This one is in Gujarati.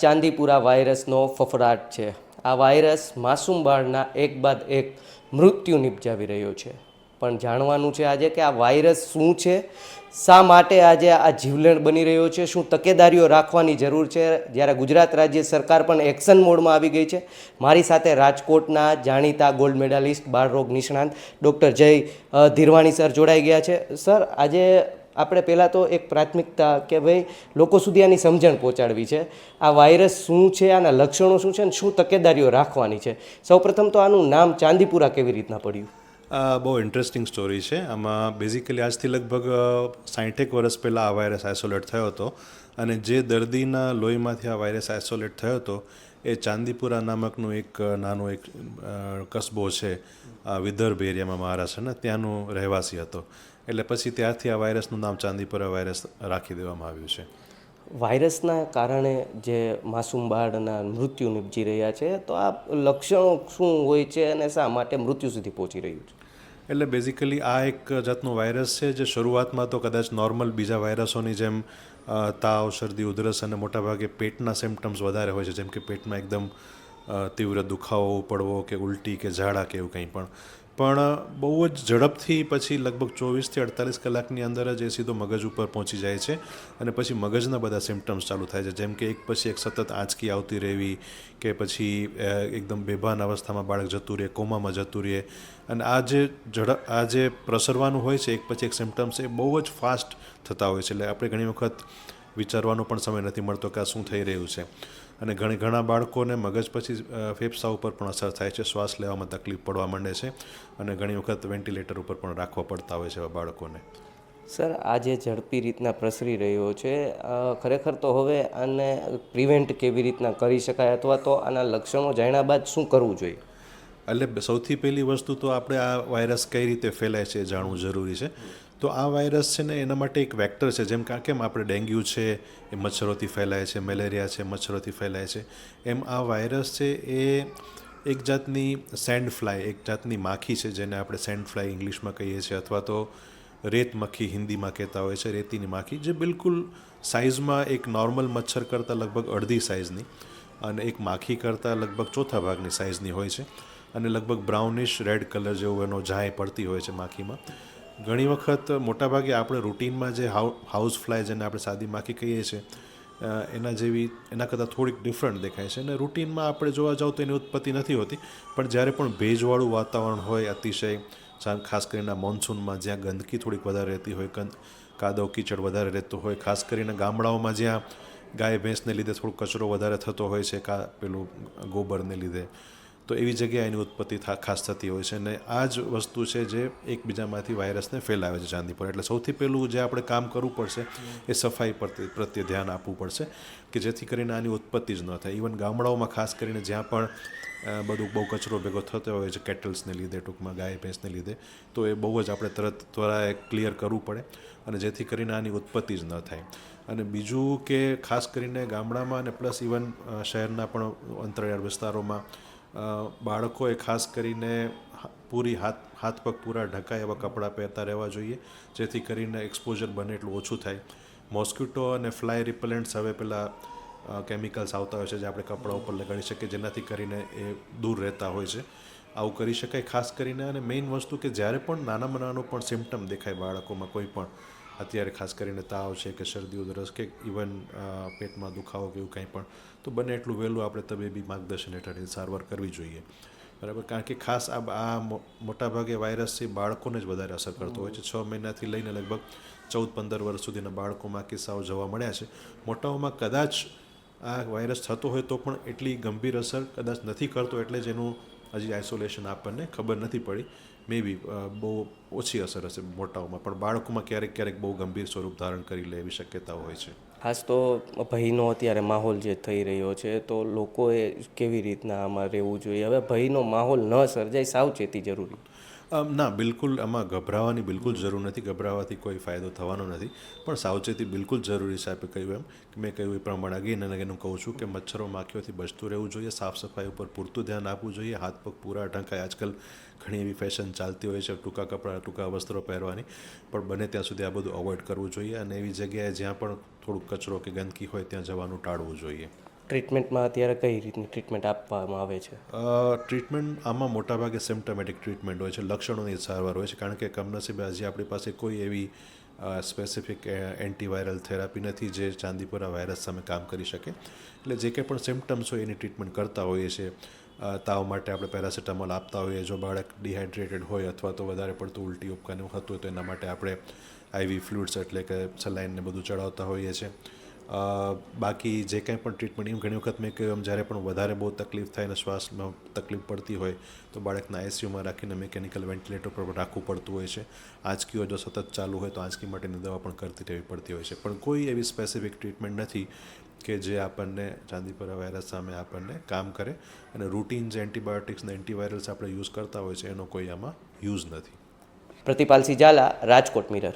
ચાંદીપુરા વાયરસનો ફફડાટ છે. આ વાયરસ માસૂમ બાળના એક બાદ એક મૃત્યુ નિપજાવી રહ્યો છે. પણ જાણવાનું છે આજે કે આ વાયરસ શું છે? શા માટે આજે આ જીવલેણ બની રહ્યો છે? શું તકેદારીઓ રાખવાની જરૂર છે? જ્યારે ગુજરાત રાજ્ય સરકાર પણ એક્શન મોડમાં આવી ગઈ છે. મારી સાથે રાજકોટના જાણીતા ગોલ્ડ મેડાલિસ્ટ બાળરોગ નિષ્ણાંત ડૉક્ટર જય ધીરવાણી સર જોડાઈ ગયા છે. સર, આજે આપણે પહેલાં તો એક પ્રાથમિકતા કે ભાઈ લોકો સુધી આની સમજણ પહોંચાડવી છે. આ વાયરસ શું છે, આના લક્ષણો શું છે અને શું તકેદારીઓ રાખવાની છે. સૌપ્રથમ તો આનું નામ ચાંદીપુરા કેવી રીતના પડ્યું? આ બહુ ઇન્ટરેસ્ટિંગ સ્ટોરી છે. આમાં બેઝિકલી આજથી લગભગ સાઠેક વર્ષ પહેલાં આ વાયરસ આઇસોલેટ થયો હતો અને જે દર્દીના લોહીમાંથી આ વાયરસ આઇસોલેટ થયો હતો, એ ચાંદીપુરા નામકનું એક નાનો એક કસબો છે વિદર્ભ એરિયામાં મહારાષ્ટ્રના, ત્યાંનો રહેવાસી હતો. એટલે પછી ત્યારથી આ વાયરસનું નામ ચાંદીપુરા વાયરસ રાખી દેવામાં આવ્યું છે. વાયરસના કારણે જે માસૂમ બાળના મૃત્યુ નિપજી રહ્યા છે તો આ લક્ષણો શું હોય છે અને શા માટે મૃત્યુ સુધી પહોંચી રહ્યું છે? એટલે બેઝિકલી આ એક જાતનો વાયરસ છે જે શરૂઆતમાં તો કદાચ નોર્મલ બીજા વાયરસોની જેમ તાવ શરદી ઉધરસ અને મોટાભાગે પેટના સિમ્ટમ્સ વધારે હોય છે જેમ કે પેટમાં એકદમ તીવ્ર દુખાવો પડવો કે ઉલટી કે ઝાડા કે એવું કંઈ પણ. પણ બહુ જ ઝડપથી પછી લગભગ ચોવીસથી અડતાલીસ કલાકની અંદર જ એ સીધો મગજ ઉપર પહોંચી જાય છે અને પછી મગજના બધા સિમ્ટમ્સ ચાલુ થાય છે. જેમ કે એક પછી એક સતત આંચકી આવતી રહેવી કે પછી એકદમ બેભાન અવસ્થામાં બાળક જતું રહે, કોમામાં જતું રહે. અને આ જે ઝડપ, આ જે પ્રસરવાનું હોય છે, એક પછી એક સિમ્ટમ્સ એ બહુ જ ફાસ્ટ થતા હોય છે. એટલે આપણે ઘણી વખત વિચારવાનો પણ સમય નથી મળતો કે આ શું થઈ રહ્યું છે. અને ઘણી ઘણા બાળકોને મગજ પછી ફેફસા ઉપર પણ અસર થાય છે. શ્વાસ લેવામાં તકલીફ પડવા માંડે છે અને ઘણી વખત વેન્ટિલેટર ઉપર પણ રાખવા પડતા હોય છે એવા બાળકોને. સર આ જે ઝડપી રીતના પ્રસરી રહ્યો છે ખરેખર તો હવે આને પ્રિવેન્ટ કેવી રીતના કરી શકાય અથવા તો આના લક્ષણો જાણ્યા બાદ શું કરવું જોઈએ? એટલે સૌથી પહેલી વસ્તુ તો આપણે આ વાયરસ કઈ રીતે ફેલાય છે એ જાણવું જરૂરી છે. તો આ વાયરસ છે ને એના માટે એક વેક્ટર છે. જેમ કેમ આપણે ડેન્ગ્યુ છે, એ મચ્છરોથી ફેલાય છે, મેલેરિયા છે, મચ્છરોથી ફેલાય છે. એમ આ વાયરસ છે એ એક જાતની સેન્ડ ફ્લાય એક જાતની માખી છે જેને આપણે સેન્ડ ફ્લાય ઇંગ્લિશમાં કહીએ છીએ અથવા તો રેત મખી હિન્દીમાં કહેતા હોય છે, રેતીની માખી, જે બિલકુલ સાઇઝમાં એક નોર્મલ મચ્છર કરતાં લગભગ અડધી સાઇઝની અને એક માખી કરતાં લગભગ ચોથા ભાગની સાઇઝની હોય છે. અને લગભગ બ્રાઉનિશ રેડ કલર જેવું એનો જાય પડતી હોય છે માખીમાં. ઘણી વખત મોટાભાગે આપણે રૂટીનમાં જે હાઉ, હાઉસ ફ્લાય જેને આપણે સાદી માખી કહીએ છીએ એના જેવી, એના કરતાં થોડીક ડિફરન્ટ દેખાય છે. અને રૂટીનમાં આપણે જોવા જાવ તો એની ઉત્પત્તિ નથી હોતી, પણ જ્યારે પણ ભેજવાળું વાતાવરણ હોય અતિશય ખાસ કરીને મોન્સૂનમાં જ્યાં ગંદકી થોડીક વધારે રહેતી હોય કાદવ કીચડ વધારે રહેતો હોય, ખાસ કરીને ગામડાઓમાં જ્યાં ગાય ભેંસને લીધે થોડો કચરો વધારે થતો હોય છે, કા, પેલું ગોબરને લીધે તો એવી જગ્યાએ એની ઉત્પત્તિ ખાસ થતી હોય છે અને આ જ વસ્તુ છે જે એકબીજામાંથી વાયરસને ફેલાવે છે ચાંદી પર. એટલે સૌથી પહેલું જે આપણે કામ કરવું પડશે એ સફાઈ પ્રત્યે ધ્યાન આપવું પડશે કે જેથી કરીને આની ઉત્પત્તિ જ ન થાય. ઇવન ગામડાઓમાં ખાસ કરીને જ્યાં પણ બધું બહુ કચરો ભેગો થતો હોય છે કેટલ્સને લીધે, ટૂંકમાં ગાય ભેંસને લીધે, તો એ બહુ જ આપણે તરત ત્વરાએ ક્લિયર કરવું પડે અને જેથી કરીને આની ઉત્પત્તિ જ ન થાય. અને બીજું કે ખાસ કરીને ગામડામાં અને પ્લસ ઇવન શહેરના પણ અંતરિયાળ વિસ્તારોમાં બાળકોએ ખાસ કરીને પૂરી હાથ હાથ પગ પૂરા ઢકાય એવા કપડાં પહેરતા રહેવા જોઈએ. જેથી કરીને એક્સપોઝર બને એટલું ઓછું થાય. મોસ્કિટો અને ફ્લાય રિપેલન્ટ્સ હવે પેલા કેમિકલ્સ આવતા હોય છે જે આપણે કપડા ઉપર લગાડી શકીએ, જેનાથી કરીને એ દૂર રહેતા હોય છે. આવું કરી શકાય ખાસ કરીને અને મેઇન વસ્તુ કે જ્યારે પણ નાનામાં નાનો પણ સિમ્ટમ દેખાય બાળકોમાં કોઈ પણ અત્યારે ખાસ કરીને તાવ છે કે શરદી, ઉધરસ કે ઇવન પેટમાં દુખાવો કે એવું કંઈ પણ, તો બને એટલું વહેલું આપણે તબીબી માર્ગદર્શન હેઠળ સારવાર કરવી જોઈએ. બરાબર? કારણ કે ખાસ આ આ મોટાભાગે વાયરસથી બાળકોને જ વધારે અસર કરતો હોય છે. છ મહિનાથી લઈને લગભગ ચૌદ, પંદર વર્ષ સુધીના બાળકોમાં કિસ્સાઓ જોવા મળ્યા છે. મોટાઓમાં કદાચ આ વાયરસ થતો હોય તો પણ એટલી ગંભીર અસર કદાચ નથી કરતો, એટલે જ એનું હજી આઇસોલેશન આપણને ખબર નથી પડી. મે બી બહુ ઓછી અસર હશે મોટાઓમાં, પણ બાળકોમાં ક્યારેક ક્યારેક બહુ ગંભીર સ્વરૂપ ધારણ કરી લે એવી શક્યતાઓ હોય છે. ખાસ તો ભયનો અત્યારે માહોલ જે થઈ રહ્યો છે, તો લોકોએ કેવી રીતના આમાં રહેવું જોઈએ? હવે ભયનો માહોલ ન સર્જાય, સાવચેતી જરૂરી. ના, બિલકુલ આમાં ગભરાવાની બિલકુલ જરૂર નથી. ગભરાવાથી કોઈ ફાયદો થવાનો નથી. પણ સાવચેતી બિલકુલ જરૂરી છે આપણે કહ્યું એમ કે મેં કહ્યું એ પ્રમાણે અગેન અને એનું કહું છું કે મચ્છરો માખીઓથી બચતું રહેવું જોઈએ, સાફ સફાઈ ઉપર પૂરતું ધ્યાન આપવું જોઈએ, હાથ પગ પૂરા ઢંકાય. આજકાલ ઘણી એવી ફેશન ચાલતી હોય છે, ટૂંકા કપડાં, ટૂંકા વસ્ત્રો પહેરવાની. પણ બને ત્યાં સુધી આ બધું અવોઇડ કરવું જોઈએ અને એવી જગ્યાએ જ્યાં પણ થોડુંક કચરો કે ગંદકી હોય ત્યાં જવાનું ટાળવું જોઈએ. ટ્રીટમેન્ટમાં અત્યારે કઈ રીતની ટ્રીટમેન્ટ આપવામાં આવે છે? ટ્રીટમેન્ટ આમાં મોટાભાગે સિમ્ટમેટિક ટ્રીટમેન્ટ હોય છે, લક્ષણોની સારવાર હોય છે, કારણ કે કમનસીબે હજી આપણી પાસે કોઈ એવી સ્પેસિફિક એન્ટીવાયરલ થેરાપી નથી જે ચાંદીપુરા વાયરસ સામે કામ કરી શકે. એટલે જે કંઈ પણ સિમ્ટમ્સ હોય એની ટ્રીટમેન્ટ કરતા હોઈએ છીએ. તાવ માટે આપણે પેરાસિટામોલ આપતા હોઈએ, જો બાળક ડિહાઇડ્રેટેડ હોય અથવા તો વધારે પડતું ઉલટી ઉપકાને થતું તો એના માટે આપણે આઈવી ફ્લુઇડ્સ એટલે કે સલાઈનને બધું ચડાવતા હોઈએ છીએ. બાકી જે કંઈ પણ ટ્રીટમેન્ટ એમ ઘણી વખત મેં કહ્યું એમ જ્યારે પણ વધારે બહુ તકલીફ થાય અને શ્વાસમાં તકલીફ પડતી હોય, તો બાળકને આઈસીયુમાં રાખીને મિકેનિકલ વેન્ટિલેટર પર રાખવું પડતું હોય છે. આંચકીઓ જો સતત ચાલુ હોય, તો આંચકી માટેની દવા પણ કરતી રહેવી પડતી હોય છે. પણ કોઈ એવી સ્પેસિફિક ટ્રીટમેન્ટ નથી કે જે આપણને ચાંદીપુરા વાયરસ સામે આપણને કામ કરે અને રૂટીન જે એન્ટીબાયોટિક્સ ને એન્ટીવાયરલ્સ આપણે યુઝ કરતા હોય છે, એનો કોઈ આમાં યુઝ નથી. પ્રતિપાલસિંહ ઝાલા, રાજકોટ, મિરર.